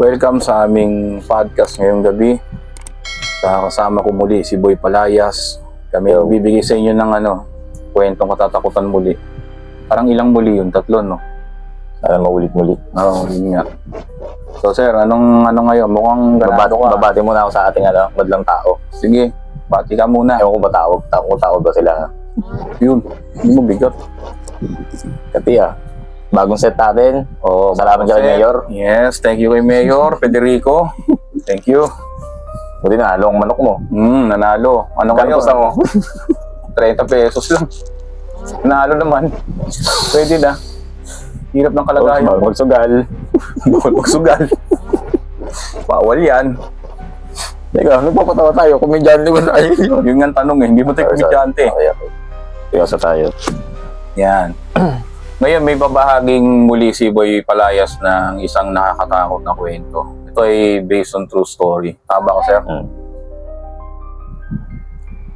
Welcome sa aming podcast ngayong gabi. Sa kasama ko muli si Boy Palayas. Kami Yo. bibigay sa inyo ng ano, kwentong katatakutan muli. Parang ilang muli yun? Tatlo, no? Sana maulit-mulit. Oo, yun nga. So sir, anong ano ngayon? Mukhang ganado ka. babati muna ako sa ating ano, madlang tao. Sige, pati ka muna. Ewan ko ba tawag, tawag, tawag ba sila. Yun, hindi mo bigat. Kasi ah, bagong set natin. Oh, Salamat kay. Mayor. Yes, thank you kay Mayor Federico. Thank you. Buti na, halong manok mo. Hmm, nanalo. Ano Kano ngayon? gusto mo? 30 pesos lang. Nanalo naman. Pwede na. Hirap ng kalagayan. Bawal magsugal. Bawal magsugal. Bawal yan. Teka, nagpapatawa tayo. Kumidyante ba tayo? Yun nga ang tanong eh. Hindi mo tayo komedyante. Okay, tayo. Yan. Ngayon may babahaging muli si Boy Palayas ng isang nakakatakot na kwento. Ito ay based on true story. Tama ko, sir? Hmm.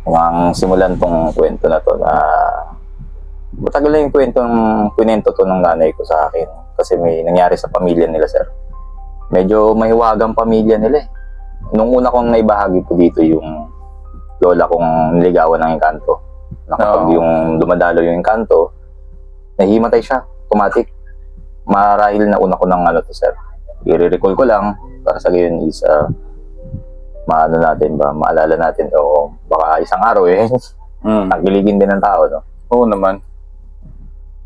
Ang simulan tong kwento na to na matagal na yung kwento ng kwento to ng nanay ko sa akin kasi may nangyari sa pamilya nila sir. Medyo mahiwagang pamilya nila eh. Nung una kong naibahagi po dito yung lola kong niligawan ng engkanto. Na kapag Oo. yung dumadalo yung engkanto, nahihimatay siya, automatic. Marahil na una ko ng ano to sir. I-recall ko lang para sa gayon is ah, maano natin ba, maalala natin o baka isang araw eh, Hmm. tangkiligin din ng tao, no? Oo naman.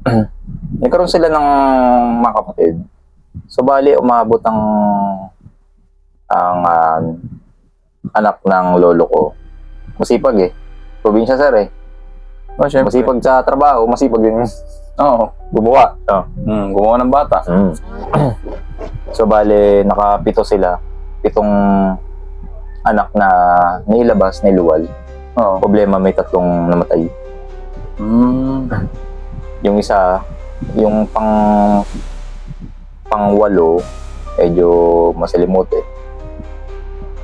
Nagkaroon sila ng mga kapatid. So, bali, umabot ang ang ah, anak ng lolo ko. Masipag eh. Probinsya sir eh. Oh, syempre. Masipag sa trabaho, masipag din Oo. gumawa. Oh. Hmm, gumawa ng bata. Mm. so, bali, nakapito sila. Pitong anak na nailabas, nailuwal. Oo. Problema, may tatlong namatay. Hmm. Yung isa, yung pang pang walo, medyo masalimuot eh.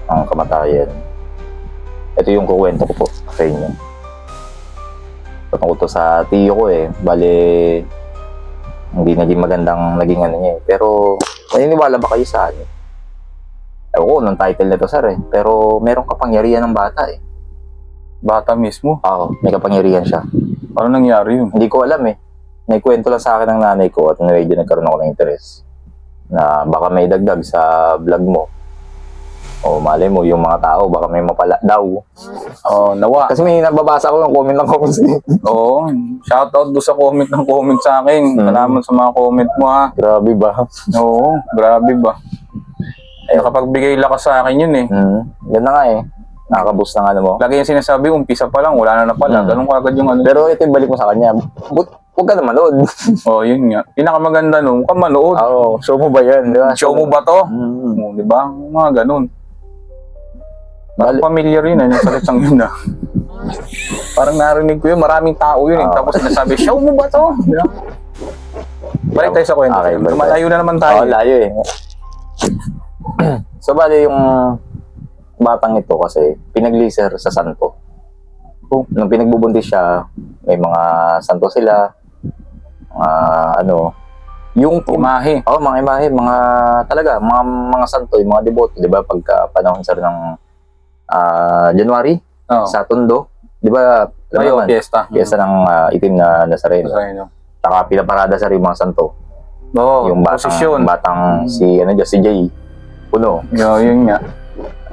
Ang kamatayan. Ito yung kukwento ko po sa inyo. Patungkol to sa tiyo ko eh. Bale, hindi naging magandang naging ano niya eh. Pero, naniniwala ba kayo sa ano? Ewan ko, nung title nito sir eh. Pero, merong kapangyarihan ng bata eh. Bata mismo. Oo, may kapangyarihan siya. Paano nangyari yun? Hindi ko alam eh. Naikwento lang sa akin ng nanay ko at medyo nagkaroon ako ng interest na baka may dagdag sa vlog mo. O malay mo, yung mga tao, baka may mapala daw. Oh, nawa. Kasi may nababasa ko ng comment ng comments. eh. Oo. Shoutout do sa comment ng comment sa akin. Mm. Salamat sa mga comment mo ha. Grabe ba? Oo, grabe ba? Nakapagbigay lakas sa akin yun eh. Hmm. Ganda nga eh. Nakaka-boost ng ano mo. Lagi yung sinasabi, umpisa pa lang, wala na na pala. Mm. Ganun kagad yung ano. Pero ito yung balik mo sa kanya. But, huwag ka na manood. Oh, yun nga. Pinakamaganda nun, ka manood. Oo, show mo ba yan? Di ba? Show mo ba to? Hmm. Oo, di ba? Mga ganun. Bali- familiar yun, eh, yung salitang yun na. Parang narinig ko yun, maraming tao yun. Eh. Oo. Tapos sinasabi, show mo ba to? Ba? Balik tayo sa kwento. Okay, balik tayo. Malayo na naman Oo, tayo. layo eh. so, bali yung batang ito kasi pinagliser sa santo. Oh. Nung pinagbubuntis siya, may mga santo sila, mga ano, yung Imahe. oh, mga imahe, mga talaga, mga mga santo, yung mga deboto, 'di ba? Pagka panahon sir ng ah, January Oo. sa Tondo, 'di ba? Ngayon, naman, fiesta. Piyesta ng ah, itim na Nazareno. Inyo. Saka pinaparada sa mga santo. Oo, yung batang, posisyon. batang si ano dyan, si Jay Puno. Yo, yun nga.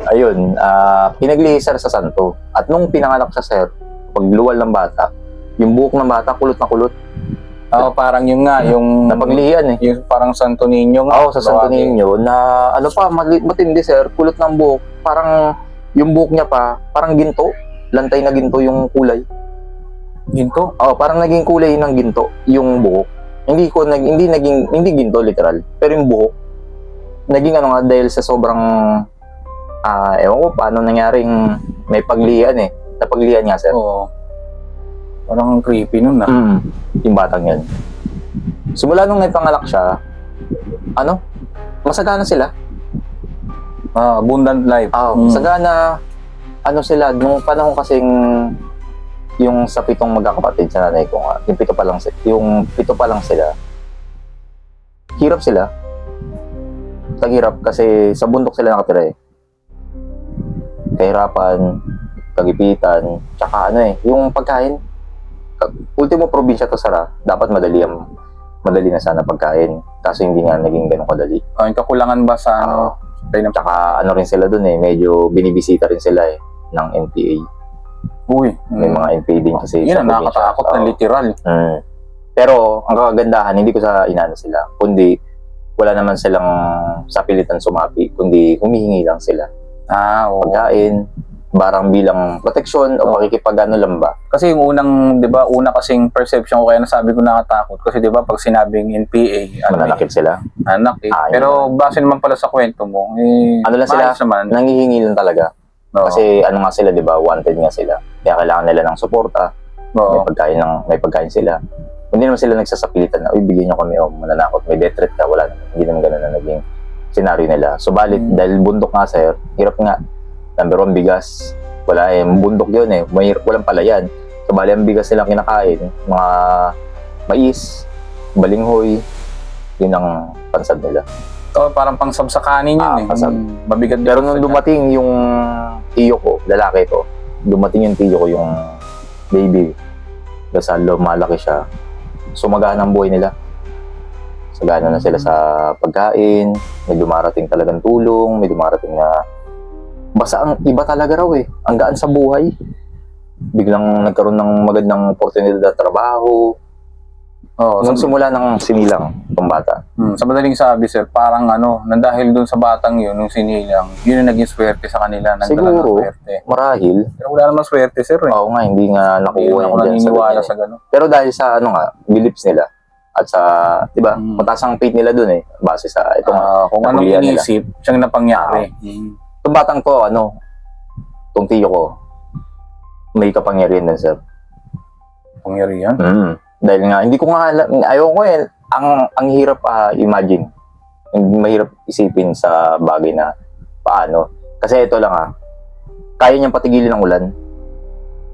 Ayun, ah pinaglihisar sa santo. At nung pinanganak sa sir, pagluwal ng bata, yung buhok ng bata kulot na kulot. Oo, parang yun nga, yung... Napaglihan eh. Yung parang Santo Niño nga. Oo, sa Santo. Niño na ano pa, matindi sir, kulot ng buhok. Parang yung buhok niya pa, parang ginto. Lantay na ginto yung kulay. Ginto. Oo, parang naging kulay ng ginto yung buhok. Hindi ko nag hindi naging hindi ginto literal, pero yung buhok naging ano nga dahil sa sobrang ah ewan ko paano nangyaring may paglihan eh. Napaglihan nga sir. Oo. Parang ang creepy nun ah. Mm, yung batang yan. Simula nung naipangalak siya, ano, masagana sila. Ah, abundant life. Ah, Mm. masagana, ano sila, nung panahon kasing yung sa pitong magkakapatid sa nanay ko nga, yung pito pa lang, si- yung pito pa lang sila, hirap sila. Taghirap kasi sa bundok sila nakatira eh. Kahirapan, kagipitan, tsaka ano eh, yung pagkain. Ka- Ultimo probinsya to Sara, dapat madali ang madali na sana pagkain. Kaso hindi nga naging ganun kadali. Oh, yung kakulangan ba sa ano? Tayo ng Tsaka ano rin sila dun eh, medyo binibisita rin sila eh ng NPA. Uy, May mm. mga NPA din kasi Yun ang nakakatakot na literal. Mm. Pero ang kagandahan, hindi ko sa inano sila, kundi wala naman silang sapilitan sumapi, kundi humihingi lang sila. Ah, oo. Pagkain, barang bilang proteksyon o Oo. makikipagano lang ba? Kasi yung unang, 'di ba, una kasing perception ko kaya nasabi ko nakatakot kasi 'di ba pag sinabing NPA, ano Mananakit sila. eh, anak eh. Ah, Pero base naman pala sa kwento mo, eh Ano lang sila? naman. Nangihingi lang talaga. Oo. Kasi ano nga sila, di ba? Wanted nga sila. Kaya kailangan nila ng suporta. Oo. May pagkain, ng, may pagkain sila. Hindi naman sila nagsasapilitan na, uy, bigyan nyo kami, oh, mananakot, may death threat ka. Wala naman. Hindi naman ganun na naging senaryo nila. Subalit, Mm. dahil bundok nga, sir, hirap nga. Number one, bigas. Wala eh, bundok yun eh. May, walang palayan. Subalit, ang bigas nilang kinakain, mga mais, balinghoy, yun ang pansad nila. Oh, parang pang sabsakanin yun Ah, eh. pasab- Mm, Mabigat Pero nung dumating yung tiyo ko, lalaki ko, dumating yung tiyo ko, yung baby, kasi lumalaki siya, sumagana ang buhay nila. Sagana na sila sa pagkain, may dumarating talagang tulong, may dumarating na basta ang iba talaga raw eh, ang gaan sa buhay. Biglang nagkaroon ng magandang oportunidad na trabaho. Oo, Nung sa, simula ng sinilang, itong bata. mm, sa madaling sabi sir, parang ano, nang dahil dun sa batang yun, nung sinilang, yun yung naging swerte sa kanila. Nagdala ng Siguro. swerte. Marahil, Pero wala naman swerte sir eh. oo nga, hindi nga nakuha yan dyan sa sa gano'n. Pero dahil sa ano nga, beliefs nila at sa, 'di ba? Mm. Mataas ang faith nila dun eh base sa ito nga. Ah, kung anong napulian nila. siyang napangyari. Mm. Itong batang to, ano, tong tiyo ko, may kapangyarihan din, sir. Pangyarihan. Mm. Dahil nga, hindi ko nga, alam- ayaw ko eh, ang, ang hirap ah, imagine. Mahirap isipin sa bagay na paano. Kasi ito lang ah, kaya niyang patigilin ang ulan.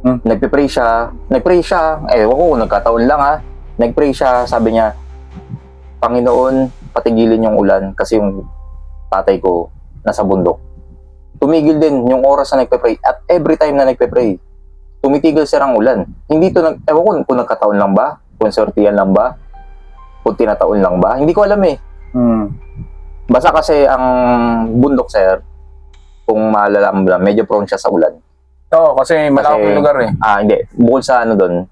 Hmm. Nagpipray siya, nagpray siya, eh, ko, nagkataon lang ah. Nagpray siya, sabi niya, Panginoon, patigilin yung ulan kasi yung tatay ko nasa bundok. Tumigil din yung oras na nagpe-pray at every time na nagpe-pray, tumitigil siya ang ulan. Hindi to nag, ewan ko kung nagkataon lang ba, kung sortiyan lang ba, kung tinataon lang ba, hindi ko alam eh. Mm. Basta kasi ang bundok, sir, kung malalaman mo lang, medyo prone siya sa ulan. Oo, kasi malawak yung lugar eh. Ah, hindi. Bukod sa ano doon,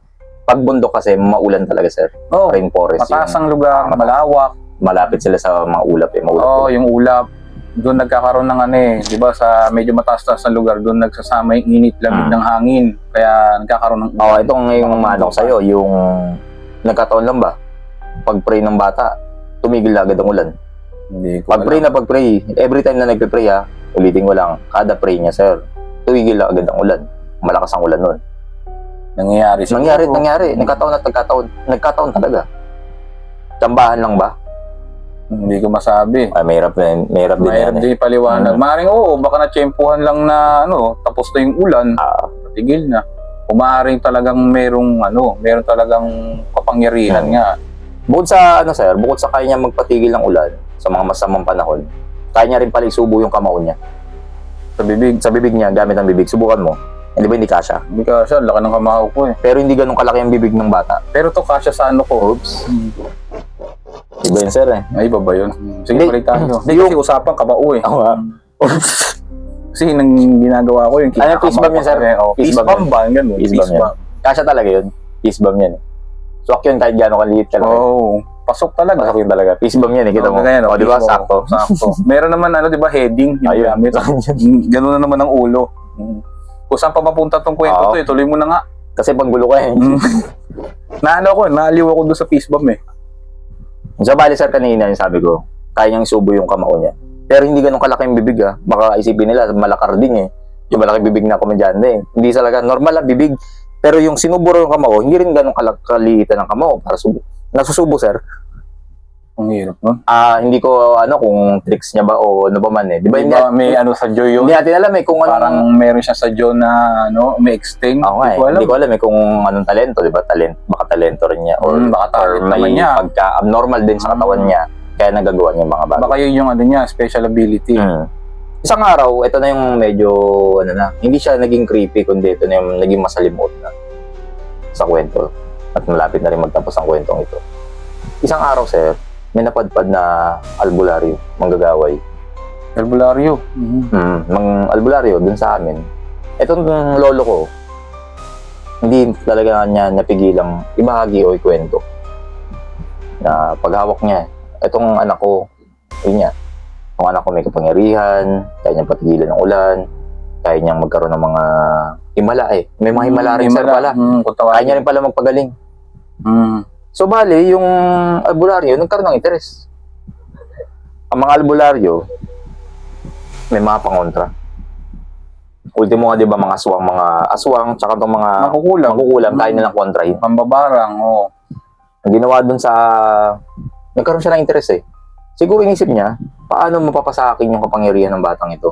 pag bundok kasi, maulan talaga, sir. Oo, Rainforest. mataas ang lugar, malawak. malapit sila sa mga ulap eh. Maulap Oo, yung ulap. Doon nagkakaroon ng ano eh, di ba sa medyo mataas-taas na lugar, doon nagsasama yung init, lamig Mm. ng hangin. Kaya nagkakaroon ng Oo, itong yung ano ko bundok sa'yo, yung nagkataon lang ba? Pag-pray ng bata, tumigil na agad ang ulan. Hindi ko Pag-pray na pag-pray, every time na nagpe-pray ha, ulitin ko lang, kada pray niya, sir, tumigil na agad ang ulan. Malakas ang ulan nun. Nangyayari siguro. Nangyari, nangyari. Nagkataon at nagkataon. Nagkataon talaga. Tsambahan lang ba? Hindi ko masabi. Ay, mahirap din. Mahirap din yan Mahirap eh. din paliwanag. Mm. Maring oo, baka na-tsempuhan lang na ano, tapos na yung ulan, Ah, tigil na. Kung maaaring talagang merong ano, meron talagang kapangyarihan Mm. nga. bukod sa, ano sir, bukod sa kaya niya magpatigil ng ulan sa mga masamang panahon, kaya niya rin pala isubo yung kamao niya. Sa bibig. Sa bibig niya, gamit ang bibig, subukan mo. Hindi ba hindi kasha? Hindi ka siya, laki ng kamao ko eh. Pero hindi ganun kalaki ang bibig ng bata. Pero to kasya sa ano ko. Oops. Iba yun sir eh. Ay, iba ba yun? Sige, Hindi. balik tayo. Hindi kasi usapan kamao eh. Ako nga. Kasi nang ginagawa ko yung Ano, peace bomb yun, sir? Eh, oh, bomb bomb ba? Ganun. Peace Peace bomb bomb. Kasha talaga yun. Peace bomb yan eh. Swak yun kahit gano'ng kaliit talaga. Oo. Pasok talaga. Pasok yun talaga. Peace bomb yan eh. Kita Oo, mo. ganyan, O, di ba? Sakto. Sakto. Meron naman ano, di ba, heading yung Ayun. Mm, Ganun na naman ang ulo. Kung saan pa mapunta tong kwento Oo. to, eh, tuloy mo na nga. Kasi panggulo ka eh. Mm. Naano ko, naaliw ako doon sa peace bomb eh. Sa bali sir kanina yung sabi ko, kaya niyang isubo yung kamao niya. Pero hindi ganun kalaki yung bibig ah. Baka isipin nila, malakar din eh. Yung malaki bibig na komedyante eh. Hindi talaga, normal lang bibig. Pero yung sinuburo yung kamao, hindi rin ganun kalak- kaliitan ng kamao para subo. Nasusubo sir. Ang hirap, no? Ah, hindi ko ano kung tricks niya ba o ano ba man eh. Di ba Di hindi, ba, may ano sa Joy yun? hindi natin alam eh kung anong Parang meron siya sa Joy na ano, may extend. Ako nga Hindi eh. ko alam. Hindi ko alam eh kung anong talento, di ba? Talent, baka talento rin niya. Or, Mm, baka talent or may naman niya. pagka-abnormal din sa katawan Mm. niya. Kaya nagagawa niya yung mga bagay. Baka yun yung ano niya, special ability. Mm. Isang araw, ito na yung medyo, ano na, hindi siya naging creepy, kundi ito na yung naging masalimuot na sa kwento. At malapit na rin magtapos ang kwentong ito. Isang araw, sir, may napadpad na albularyo, manggagaway. Herbularyo. Mhm. Mm, mang albularyo dun sa amin. Itong lolo ko, hindi talaga niya napigilang ibahagi o ikwento. Na paghawak niya, itong anak ko, yun niya, itong anak ko may kapangyarihan, kaya niyang patigilan ng ulan, kaya niyang magkaroon ng mga himala eh. May mga himala rin sir pala. Mm, kung Kaya niya rin pala magpagaling. Mm. So bali, yung albularyo, nagkaroon ng interes. Ang mga albularyo, may mga pangontra. Ultimo nga, di ba, mga aswang, mga aswang, tsaka itong mga Makukulam. makukulam, Mm. nilang kontrahin. Pambabarang, oh. Ang ginawa dun sa, nagkaroon siya ng interes eh. Siguro inisip niya, paano mapapasakin yung kapangyarihan ng batang ito?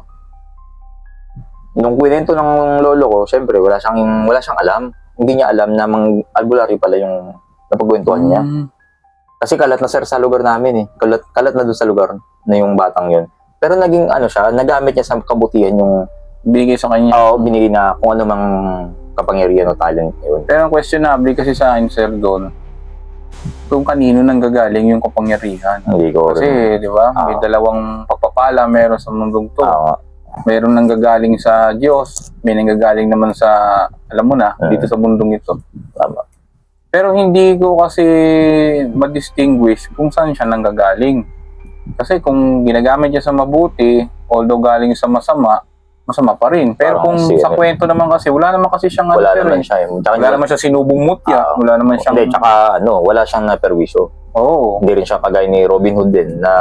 Nung kwento ng lolo ko, syempre, wala siyang, wala siyang alam. Hindi niya alam na mang albularyo pala yung napagkwentuhan niya. Mm. Kasi kalat na sir sa lugar namin eh. Kalat, kalat na doon sa lugar na yung batang yun. Pero naging ano siya, nagamit niya sa kabutihan yung Bigay sa kanya. oo, binigay na kung ano mang kapangyarihan o talent yun. Pero ang questionable kasi sa akin, sir, doon, kung kanino nang gagaling yung kapangyarihan. Hindi ko Kasi, rin. di ba, may Ah. dalawang pagpapala meron sa mundong to. Oo. Meron nang gagaling sa Diyos, may nanggagaling naman sa, alam mo na, Ah. dito sa mundong ito. tama. Pero hindi ko kasi ma-distinguish kung saan siya nanggagaling. Kasi kung ginagamit niya sa mabuti, although galing sa masama, masama pa rin. Pero Parang kung kasi, sa ano, kwento naman kasi, wala naman kasi siyang ano, Wala sir, naman eh. siya. eh. Tsaka Wala naman siya sinubong mutya. Ah. wala naman siyang... Hindi, tsaka ano, wala siyang naperwisyo. Oo. Hindi rin siya kagaya ni Robin Hood din na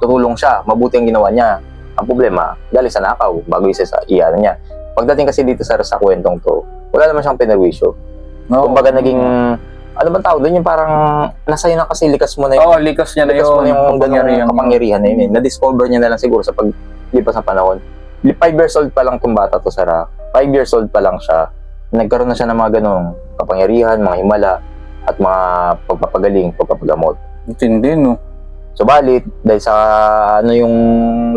tutulong siya, mabuti ang ginawa niya. Ang problema, galing sa nakaw, bago isa sa iyan niya. Pagdating kasi dito sa, sa kwentong to, wala naman siyang penerwisyo. No. Kumbaga naging, ano bang tawag doon? Yung parang, nasa na kasi likas mo na yung Oo, likas niya na Likas mo yun. na yung kapangyarihan na yun eh. Na-discover niya na lang siguro sa paglipas ng panahon. 5 years old pa lang itong bata to, Sarah. 5 years old pa lang siya. Nagkaroon na siya ng mga ganong kapangyarihan, mga himala, at mga pagpapagaling, pagpapagamot. Tindi, no? So, balit, dahil sa ano yung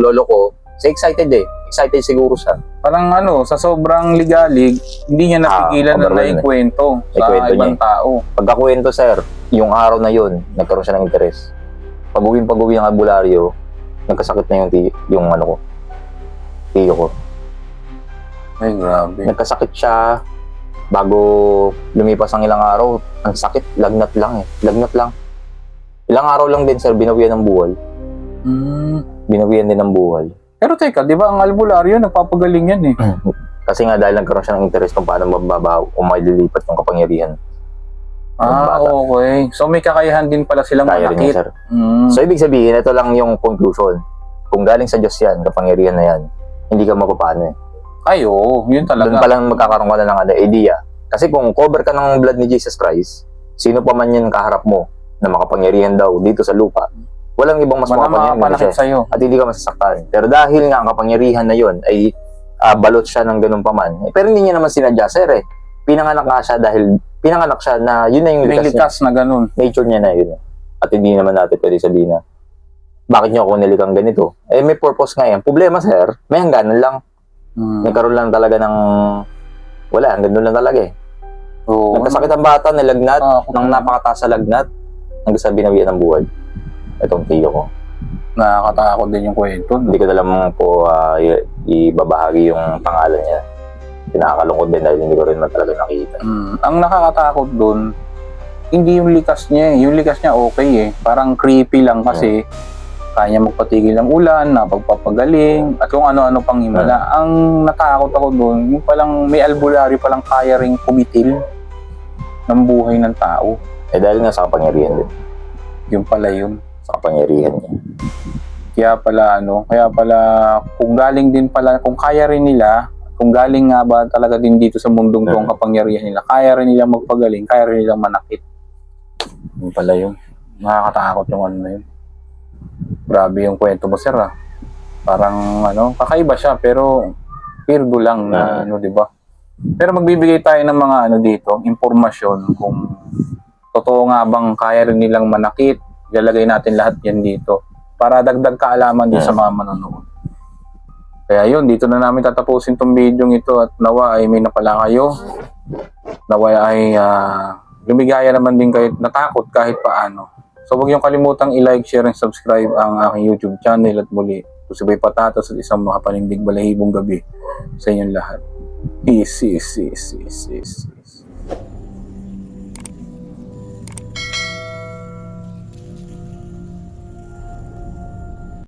lolo ko, sa excited eh. Excited siguro siya. Parang ano, sa sobrang ligalig, hindi niya napigilan na Ah, eh. naikwento sa Naikwento ibang niya tao. Pagkakwento, sir, yung araw na yun, nagkaroon siya ng interes. Pag-uwing pag-uwi ng albularyo, nagkasakit na yung, yung ano ko, tiyo ko. Ay, grabe. nagkasakit siya bago lumipas ang ilang araw. Ang sakit, lagnat lang eh. Lagnat lang. Ilang araw lang din, sir, binawian ng buwal. Hmm. Binawian din ng buwal. Pero teka, di ba ang albularyo, nagpapagaling yan eh. Kasi nga dahil nagkaroon siya ng interest kung paano mababaw o maililipat yung kapangyarihan. Ah, bata. okay. So may kakayahan din pala silang Kaya rin manakit. yun, sir. Hmm. So, ibig sabihin, ito lang yung conclusion. Kung galing sa Diyos yan, kapangyarihan na yan, hindi ka mapapano eh. Ay, oo. Yun Doon talaga. pa lang magkakaroon ka na ng ano, idea. Kasi kung cover ka ng blood ni Jesus Christ, sino pa man yan kaharap mo na makapangyarihan daw dito sa lupa, walang ibang mas Wala makapangyarihan siya. sa'yo. At hindi ka masasaktan. Pero dahil nga ang kapangyarihan na yon ay ah, balot siya ng ganun paman. Eh, pero hindi niya naman sinadya, sir eh. Pinanganak nga siya dahil pinanganak siya na yun na yung likas niya. Pinilikas na ganun. Nature niya na yun. At hindi naman natin pwede sabihin na bakit niyo ako nilikang ganito? Eh, may purpose nga yan. Problema, sir, may hangganan lang. Hmm. Nagkaroon lang talaga ng... Wala, hanggang doon lang talaga eh. Oo. Nagkasakit ang bata, nilagnat, Ah, ako nang naman. napakataas sa lagnat, hanggang sa binawian ng buhay. Itong tiyo ko. Nakakatakot din yung kwento. Hindi ko na lang po i- ibabahagi yung pangalan niya. Pinakalungkot din dahil hindi ko rin talaga nakita. Mm, ang nakakatakot doon, hindi yung likas niya eh. Yung likas niya okay eh. Parang creepy lang kasi kaya niya magpatigil ng ulan, napagpapagaling, at kung ano-ano pang himala. Ang natakot ako doon, yung palang may albularyo palang kaya ring kumitil ng buhay ng tao. Eh dahil nga sa kapangyarihan din. Yung pala yun. Sa kapangyarihan niya. Kaya pala ano, kaya pala kung galing din pala, kung kaya rin nila, kung galing nga ba talaga din dito sa mundong to ang Mm. kapangyarihan nila, kaya rin nila magpagaling, kaya rin nila manakit. Yun pala yun. Nakakatakot yung ano na yun. Grabe yung kwento mo, sir ah. Parang ano, kakaiba siya pero weirdo lang na Mm. ano, di ba? Pero magbibigay tayo ng mga ano dito, impormasyon kung totoo nga bang kaya rin nilang manakit Ilalagay natin lahat yan dito para dagdag kaalaman din sa mga manonood. Kaya yun, dito na namin tatapusin tong video ito at nawa ay may napala kayo. Nawa ay ah, lumigaya naman din kayo natakot kahit paano. So huwag niyong kalimutang i-like, share, and subscribe ang aking YouTube channel at muli. Kusibay Patatas at isang mga panindig balahibong gabi sa inyong lahat. Peace, peace, peace, peace, peace.